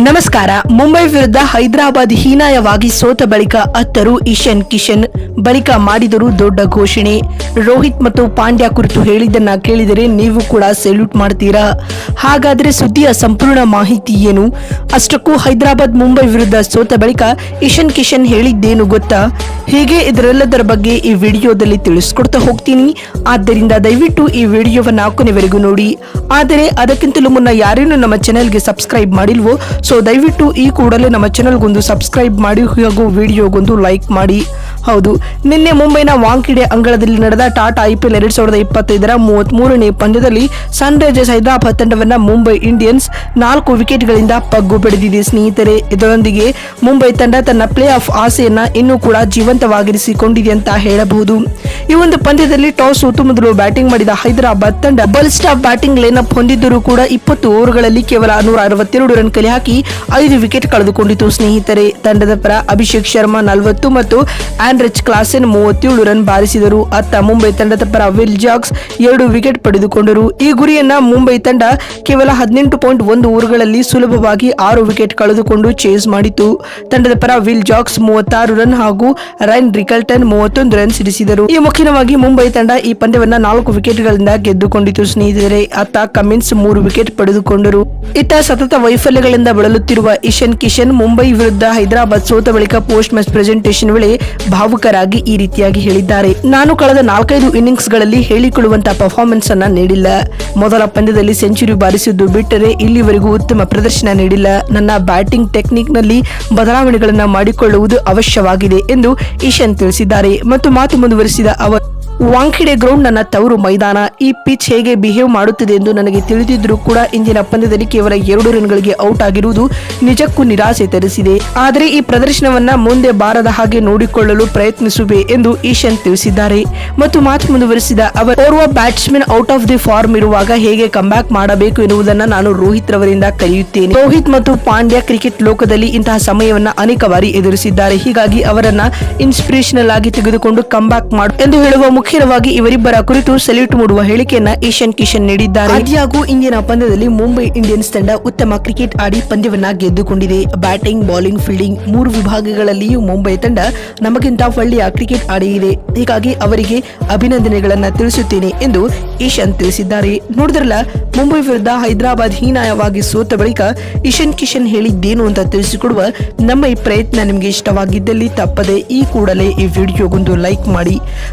ನಮಸ್ಕಾರ. ಮುಂಬೈ ವಿರುದ್ಧ ಹೈದರಾಬಾದ್ ಹೀನಾಯವಾಗಿ ಸೋತ ಬಳಿಕ ಅತ್ತರು ಇಶನ್ ಕಿಶನ್ ಬಳಿಕ ಮಾಡಿದರು ದೊಡ್ಡ ಘೋಷಣೆ. ರೋಹಿತ್ ಮತ್ತು ಪಾಂಡ್ಯ ಕುರಿತು ಹೇಳಿದ್ದನ್ನ ಕೇಳಿದರೆ ನೀವು ಕೂಡ ಸೆಲ್ಯೂಟ್ ಮಾಡ್ತೀರಾ? ಹಾಗಾದ್ರೆ ಸುದ್ದಿಯ ಸಂಪೂರ್ಣ ಮಾಹಿತಿ ಏನು? ಅಷ್ಟಕ್ಕೂ ಹೈದರಾಬಾದ್ ಮುಂಬೈ ವಿರುದ್ಧ ಸೋತ ಬಳಿಕ ಇಶನ್ ಕಿಶನ್ ಹೇಳಿದ್ದೇನು ಗೊತ್ತಾ? ಹೀಗೆ ಇದರೆಲ್ಲದರ ಬಗ್ಗೆ ಈ ವಿಡಿಯೋದಲ್ಲಿ ತಿಳಿಸ್ಕೊಡ್ತಾ ಹೋಗ್ತೀನಿ. ಆದ್ದರಿಂದ ದಯವಿಟ್ಟು ಈ ವಿಡಿಯೋವನ್ನು ಕೊನೆವರೆಗೂ ನೋಡಿ. ಆದರೆ ಅದಕ್ಕಿಂತಲೂ ಮುನ್ನ ಯಾರೇನು ನಮ್ಮ ಚಾನೆಲ್ಗೆ ಸಬ್ಸ್ಕ್ರೈಬ್ ಮಾಡಿಲ್ವೋ ಸೊ ದಯವಿಟ್ಟು ಈ ಕೂಡಲೇ ನಮ್ಮ ಚಾನಲ್ಗೊಂದು ಸಬ್ಸ್ಕ್ರೈಬ್ ಮಾಡಿ, ಹಾಗೂ ವಿಡಿಯೋಗೊಂದು ಲೈಕ್ ಮಾಡಿ. ಹೌದು, ನಿನ್ನೆ ಮುಂಬೈನ ವಾಂಕಿಡೆ ಅಂಗಳದಲ್ಲಿ ನಡೆದ ಟಾಟಾ ಐ ಪಿ ಎಲ್ ಎರಡ್ ಸಾವಿರದ ಇಪ್ಪತ್ತೈದರ ಮೂವತ್ತ್ ಮೂರನೇ ಪಂದ್ಯದಲ್ಲಿ ಸನ್ರೈಸರ್ಸ್ ಹೈದರಾಬಾದ್ ತಂಡವನ್ನು ಮುಂಬೈ ಇಂಡಿಯನ್ಸ್ ನಾಲ್ಕು ವಿಕೆಟ್ಗಳಿಂದ ಪಗ್ಗು ಪಡೆದಿದೆ ಸ್ನೇಹಿತರೆ, ಇದರೊಂದಿಗೆ ಮುಂಬೈ ತಂಡ ತನ್ನ ಪ್ಲೇ ಆಫ್ ಆಸೆಯನ್ನು ಇನ್ನೂ ಕೂಡ ಜೀವಂತವಾಗಿರಿಸಿಕೊಂಡಿದೆ ಅಂತ ಹೇಳಬಹುದು. ಈ ಒಂದು ಪಂದ್ಯದಲ್ಲಿ ಟಾಸ್ ಸೋತು ಮೊದಲು ಬ್ಯಾಟಿಂಗ್ ಮಾಡಿದ ಹೈದರಾಬಾದ್ ತಂಡ ಬಲ್ ಸ್ಟಾಪ್ ಬ್ಯಾಟಿಂಗ್ ಲೈನಪ್ ಹೊಂದಿದ್ದರೂ ಕೂಡ ಇಪ್ಪತ್ತು ಓವರ್ಗಳಲ್ಲಿ ಕೇವಲ ನೂರ ಅರವತ್ತೆರಡು ರನ್ ಕಲೆ ಹಾಕಿ ಐದು ವಿಕೆಟ್ ಕಳೆದುಕೊಂಡಿತು. ಸ್ನೇಹಿತರೆ, ತಂಡದ ಪರ ಅಭಿಷೇಕ್ ಶರ್ಮಾ ನಲವತ್ತು ಮತ್ತು ಆಂಡ್ರಿಚ್ ಕ್ಲಾಸೆನ್ ಮೂವತ್ತೇಳು ರನ್ ಬಾರಿಸಿದರು. ಅತ್ತ ಮುಂಬೈ ತಂಡದ ಪರ ವಿಲ್ ಜಾಕ್ಸ್ ಎರಡು ವಿಕೆಟ್ ಪಡೆದುಕೊಂಡರು. ಈ ಗುರಿಯನ್ನ ಮುಂಬೈ ತಂಡ ಕೇವಲ ಹದಿನೆಂಟು ಪಾಯಿಂಟ್ ಒಂದು ಓವರ್ಗಳಲ್ಲಿ ಸುಲಭವಾಗಿ ಆರು ವಿಕೆಟ್ ಕಳೆದುಕೊಂಡು ಚೇಸ್ ಮಾಡಿತು. ತಂಡದ ಪರ ವಿಲ್ ಜಾಕ್ಸ್ ಮೂವತ್ತಾರು ರನ್ ಹಾಗೂ ರೈನ್ ರಿಕಲ್ಟನ್ ಮೂವತ್ತೊಂದು ರನ್ ಸಿಡಿಸಿದರು. ಈ ಮುಖ್ಯವಾಗಿ ಮುಂಬೈ ತಂಡ ಈ ಪಂದ್ಯವನ್ನ ನಾಲ್ಕು ವಿಕೆಟ್ಗಳಿಂದ ಗೆದ್ದುಕೊಂಡಿತು. ಸ್ನೇಹಿತರೆ ಅತ್ತ ಕಮಿನ್ಸ್ ಮೂರು ವಿಕೆಟ್ ಪಡೆದುಕೊಂಡರು. ಇತ್ತ ಸತತ ವೈಫಲ್ಯಗಳಿಂದ ಬಳಲುತ್ತಿರುವ ಇಶನ್ ಕಿಶನ್ ಮುಂಬೈ ವಿರುದ್ಧ ಹೈದರಾಬಾದ್ ಸೋತ ಬಳಿಕ ಪೋಸ್ಟ್ ಮ್ಯಾಚ್ ಪ್ರೆಸೆಂಟೇಷನ್ ವೇಳೆ ಭಾವುಕರಾಗಿ ಈ ರೀತಿಯಾಗಿ ಹೇಳಿದ್ದಾರೆ. ನಾನು ಕಳೆದ ನಾಲ್ಕೈದು ಇನ್ನಿಂಗ್ಸ್ಗಳಲ್ಲಿ ಹೇಳಿಕೊಳ್ಳುವಂತಹ ಪರ್ಫಾರ್ಮೆನ್ಸ್ ಅನ್ನ ನೀಡಿಲ್ಲ. ಮೊದಲ ಪಂದ್ಯದಲ್ಲಿ ಸೆಂಚುರಿ ಬಾರಿಸಿದ್ದು ಬಿಟ್ಟರೆ ಇಲ್ಲಿವರೆಗೂ ಉತ್ತಮ ಪ್ರದರ್ಶನ ನೀಡಿಲ್ಲ. ನನ್ನ ಬ್ಯಾಟಿಂಗ್ ಟೆಕ್ನಿಕ್ನಲ್ಲಿ ಬದಲಾವಣೆಗಳನ್ನು ಮಾಡಿಕೊಳ್ಳುವುದು ಅವಶ್ಯವಾಗಿದೆ ಎಂದು ಇಶನ್ ತಿಳಿಸಿದ್ದಾರೆ. ಮತ್ತು ಮಾತು ಮುಂದುವರಿಸಿದ ಅವರು ವಾಂಖಿಡೆ ಗ್ರೌಂಡ್ ನನ್ನ ತವರು ಮೈದಾನ. ಈ ಪಿಚ್ ಹೇಗೆ ಬಿಹೇವ್ ಮಾಡುತ್ತಿದೆ ಎಂದು ನನಗೆ ತಿಳಿದಿದ್ರೂ ಕೂಡ ಇಂದಿನ ಪಂದ್ಯದಲ್ಲಿ ಕೇವಲ ಎರಡು ರನ್ಗಳಿಗೆ ಔಟ್ ಆಗಿರುವುದು ನಿಜಕ್ಕೂ ನಿರಾಸೆ ತರಿಸಿದೆ. ಆದರೆ ಈ ಪ್ರದರ್ಶನವನ್ನ ಮುಂದೆ ಬಾರದ ಹಾಗೆ ನೋಡಿಕೊಳ್ಳಲು ಪ್ರಯತ್ನಿಸುವೆ ಎಂದು ಈಶಾನ್ ತಿಳಿಸಿದ್ದಾರೆ. ಮತ್ತು ಮಾತು ಮುಂದುವರಿಸಿದ ಅವರು ಓರ್ವ batsman out of the form ಇರುವಾಗ ಹೇಗೆ ಕಂಬ್ಯಾಕ್ ಮಾಡಬೇಕು ಎನ್ನುವುದನ್ನು ನಾನು ರೋಹಿತ್ ರವರಿಂದ ಕಲಿಯುತ್ತೇನೆ. ರೋಹಿತ್ ಮತ್ತು ಪಾಂಡ್ಯ ಕ್ರಿಕೆಟ್ ಲೋಕದಲ್ಲಿ ಇಂತಹ ಸಮಯವನ್ನ ಅನೇಕ ಬಾರಿ ಎದುರಿಸಿದ್ದಾರೆ. ಹೀಗಾಗಿ ಅವರನ್ನ ಇನ್ಸ್ಪಿರೇಷನಲ್ ಆಗಿ ತೆಗೆದುಕೊಂಡು ಕಂಬ್ಯಾಕ್ ಮಾಡು ಎಂದು ಹೇಳುವ ಮುಖ್ಯವಾಗಿ ಇವರಿಬ್ಬರ ಕುರಿತು ಸೆಲ್ಯೂಟ್ ಮೂಡುವ ಹೇಳಿಕೆಯನ್ನ ಏಷ್ಯನ್ ಕಿಶನ್ ನೀಡಿದ್ದಾರೆ. ಆದಿಯಾಗೂ ಇಂದಿನ ಪಂದ್ಯದಲ್ಲಿ ಮುಂಬೈ ಇಂಡಿಯನ್ಸ್ ತಂಡ ಉತ್ತಮ ಕ್ರಿಕೆಟ್ ಆಡಿ ಪಂದ್ಯವನ್ನ ಗೆದ್ದುಕೊಂಡಿದೆ. ಬ್ಯಾಟಿಂಗ್, ಬೌಲಿಂಗ್, ಫೀಲ್ಡಿಂಗ್ ಮೂರು ವಿಭಾಗಗಳಲ್ಲಿಯೂ ಮುಂಬೈ ತಂಡ ನಮಗಿಂತ ಒಳ್ಳೆಯ ಕ್ರಿಕೆಟ್ ಆಡಿಇದೆ ಹೀಗಾಗಿ ಅವರಿಗೆ ಅಭಿನಂದನೆಗಳನ್ನ ತಿಳಿಸುತ್ತೇನೆ ಎಂದು ಈಶಾನ್ ತಿಳಿಸಿದ್ದಾರೆ. ನೋಡಿದ್ರಲ್ಲ, ಮುಂಬೈ ವಿರುದ್ಧ ಹೈದರಾಬಾದ್ ಹೀನಾಯವಾಗಿ ಸೋತ ಬಳಿಕ ಇಶಾನ್ ಕಿಶನ್ ಹೇಳಿದ್ದೇನು ಅಂತ ತಿಳಿಸಿಕೊಡುವ ನಮ್ಮ ಈ ಪ್ರಯತ್ನ ನಿಮಗೆ ಇಷ್ಟವಾಗಿದ್ದಲ್ಲಿ ತಪ್ಪದೆ ಈ ಕೂಡಲೇ ಈ ವಿಡಿಯೋಗೊಂದು ಲೈಕ್ ಮಾಡಿ.